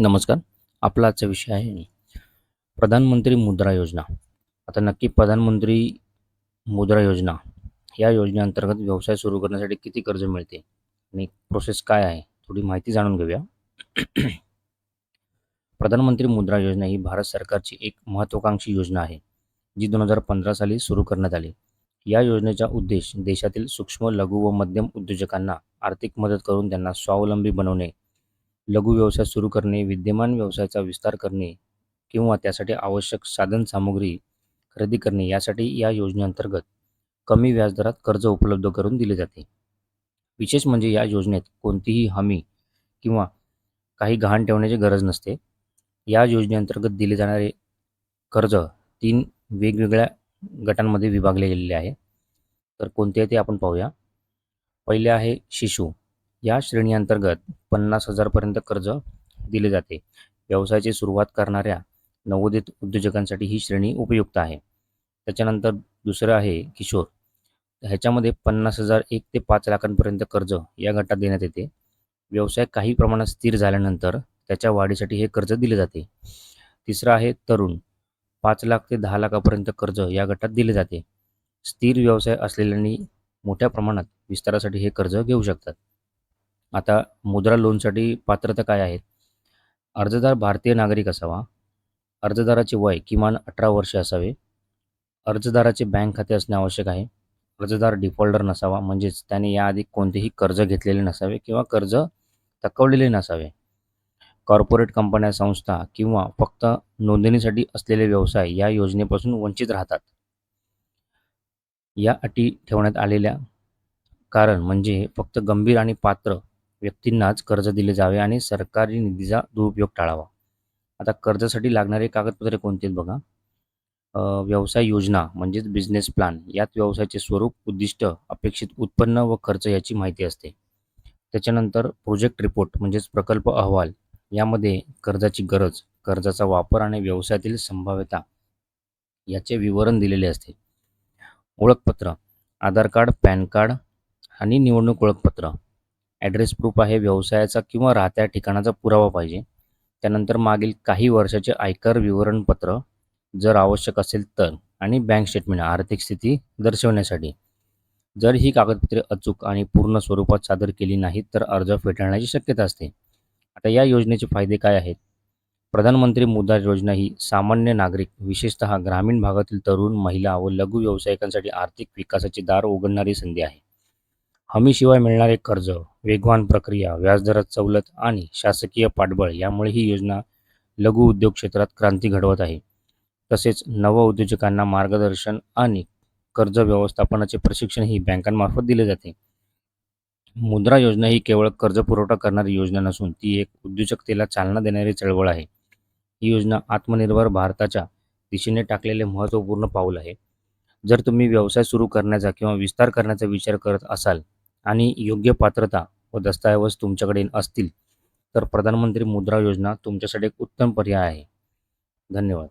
नमस्कार. आपला आजचा विषय आहे. प्रधानमंत्री मुद्रा योजना. आता नक्की प्रधानमंत्री मुद्रा योजना या योजनेअंतर्गत व्यवसाय सुरू करण्यासाठी किती कर्ज मिळते? आणि प्रोसेस काय आहे? थोडी माहिती जाणून घेऊया. प्रधानमंत्री मुद्रा योजना ही भारत सरकारची एक महत्त्वाकांक्षी योजना आहे जी दोन हजार पंधरा साली सुरू करण्यात आली. या योजनेचा उद्देश देशातील सूक्ष्म लघु व मध्यम उद्योजकांना आर्थिक मदत करून त्यांना स्वावलंबी बनवणे लघु व्यवसाय सुरू करणे विद्यमान व्यवसायाचा विस्तार करणे किंवा त्यासाठी आवश्यक साधनसामुग्री खरेदी करणे यासाठी या योजनेअंतर्गत कमी व्याजदरात कर्ज उपलब्ध करून दिले जाते. विशेष म्हणजे या योजनेत कोणतीही हमी किंवा काही गहाण ठेवण्याची गरज नसते. या योजनेअंतर्गत दिले जाणारे कर्ज तीन वेगवेगळ्या गटांमध्ये विभागले गेलेले आहे. तर कोणते आहे ते आपण पाहूया. पहिले आहे शिशु. या श्रेणीअंतर्गत पन्नास हजारपर्यंत कर्ज दिले जाते. व्यवसायाची सुरुवात करणाऱ्या नवोदित उद्योजकांसाठी ही श्रेणी उपयुक्त आहे. त्याच्यानंतर दुसरं आहे किशोर. ह्याच्यामध्ये पन्नास हजार एक ते पाच लाखांपर्यंत कर्ज या गटात देण्यात येते. व्यवसाय काही प्रमाणात स्थिर झाल्यानंतर त्याच्या वाढीसाठी हे कर्ज दिले जाते. तिसरं आहे तरुण. पाच लाख ते दहा लाखापर्यंत कर्ज या गटात दिले जाते. स्थिर व्यवसाय असलेल्यांनी मोठ्या प्रमाणात विस्तारासाठी हे कर्ज घेऊ शकतात. आता मुद्रा लोनसाठी पात्रता काय आहेत अर्जदार भारतीय नागरिक असावा. अर्जदाराचे वय किमान अठरा वर्षे असावे. अर्जदाराचे बँक खाते असणे आवश्यक आहे. अर्जदार डिफॉल्टर नसावा म्हणजेच त्याने याआधी कोणतेही कर्ज घेतलेले नसावे किंवा कर्ज थकवलेले नसावे. कॉर्पोरेट कंपन्या संस्था किंवा फक्त नोंदणीसाठी असलेले व्यवसाय या योजनेपासून वंचित राहतात. या अटी ठेवण्यात आलेल्या कारण म्हणजे फक्त गंभीर आणि पात्र व्यक्तींनाच कर्ज दिले जावे आणि सरकारी निधीचा दुरुपयोग टाळावा. आता कर्जासाठी लागणारे कागदपत्रे कोणते आहेत बघा? व्यवसाय योजना म्हणजेच बिझनेस प्लॅन यात व्यवसायाचे स्वरूप उद्दिष्ट अपेक्षित उत्पन्न व खर्च याची माहिती असते. त्याच्यानंतर प्रोजेक्ट रिपोर्ट म्हणजेच प्रकल्प अहवाल. यामध्ये कर्जाची गरज कर्जाचा वापर आणि व्यवसायातील संभाव्यता याचे विवरण दिलेले असते. ओळखपत्र आधार कार्ड पॅन कार्ड आणि निवडणूक ओळखपत्र. ॲड्रेस प्रूफ आहे व्यवसायाचा किंवा राहत्या ठिकाणाचा पुरावा पाहिजे. त्यानंतर मागील काही वर्षाचे आयकर विवरणपत्र जर आवश्यक असेल तर आणि बँक स्टेटमेंट आर्थिक स्थिती दर्शवण्यासाठी. जर ही कागदपत्रे अचूक आणि पूर्ण स्वरूपात सादर केली नाहीत तर अर्ज फेटाळण्याची शक्यता असते. आता या योजनेचे फायदे काय आहेत? प्रधानमंत्री मुद्रा योजना ही सामान्य नागरिक विशेषतः ग्रामीण भागातील तरुण महिला व लघु व्यावसायिकांसाठी आर्थिक विकासाचे दार उघडणारी संधी आहे. हमीशिवाय मिळणारे कर्ज वेगवान प्रक्रिया व्याजदरात सवलत आणि शासकीय पाठबळ यामुळे ही योजना लघु उद्योग क्षेत्रात क्रांती घडवत आहे. तसेच नव उद्योजकांना मार्गदर्शन आणि कर्ज व्यवस्थापनाचे प्रशिक्षण ही बँकांमार्फत दिले जाते. मुद्रा योजना ही केवळ कर्ज पुरवठा करणारी योजना नसून ती एक उद्योजकतेला चालना देणारी चळवळ आहे. ही योजना आत्मनिर्भर भारताच्या दिशेने टाकलेले महत्त्वपूर्ण पाऊल आहे. जर तुम्ही व्यवसाय सुरू करण्याचा किंवा विस्तार करण्याचा विचार करत असाल आणि योग्य पात्रता व दस्तऐवज तुमच्याकडे असतील तर प्रधानमंत्री मुद्रा योजना तुमच्यासाठी एक उत्तम पर्याय आहे. धन्यवाद.